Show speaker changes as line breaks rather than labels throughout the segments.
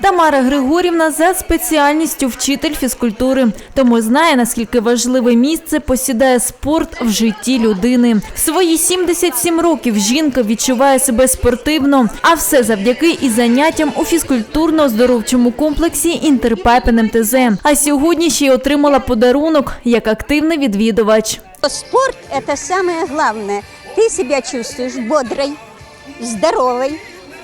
Тамара Григорівна за спеціальністю вчитель фізкультури, тому знає, наскільки важливе місце посідає спорт в житті людини. В свої 77 років жінка відчуває себе спортивно, а все завдяки і заняттям у фізкультурно-оздоровчому комплексі Інтерпайпен МТЗ. А сьогодні ще й отримала подарунок як активний відвідувач.
Спорт – это самое главное. Ты себя чувствуешь бодрой,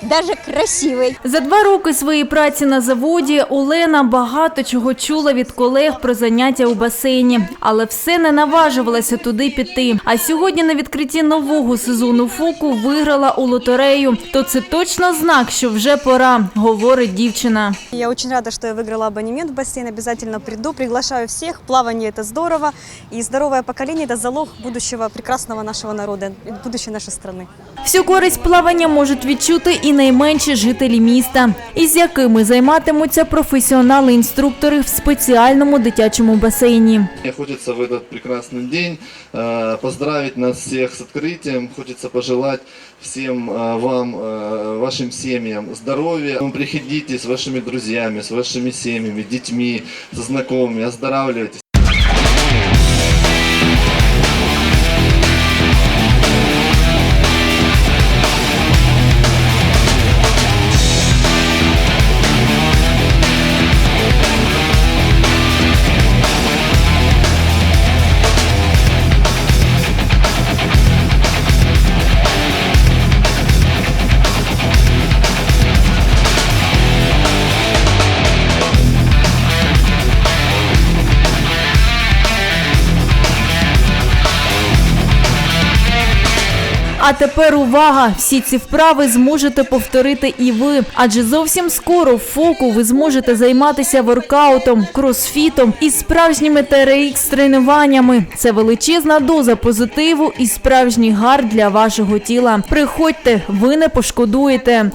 здоровой, даже красивой.
За два роки своєї праці на заводі Олена багато чого чула від колег про заняття у басейні, але все не наважувалася туди піти. А сьогодні на відкритті нового сезону фоку виграла у лотерею. То це точно знак, що вже пора, говорить дівчина.
Я очень рада, что я выиграла абонемент в бассейн. Обязательно приду, приглашаю всех. Плавание – это здорово. И здоровое поколение – это залог будущего прекрасного нашего народа, и будущей нашей страны.
Всю користь плавання можуть відчути і найменші жителі міста, із якими займатимуться професіонали-інструктори в спеціальному дитячому басейні.
Мне хочется в этот прекрасный день э, поздравить нас всех с открытием. Хочется пожелать всем э, вам, э, вашим семьям здоровья. Вы приходите с вашими друзьями, с вашими семьями, детьми, со знакомыми, оздоравливайтесь.
А тепер увага! Всі ці вправи зможете повторити і ви. Адже зовсім скоро в фоку ви зможете займатися воркаутом, кросфітом і справжніми TRX тренуваннями. Це величезна доза позитиву і справжній гар для вашого тіла. Приходьте, ви не пошкодуєте.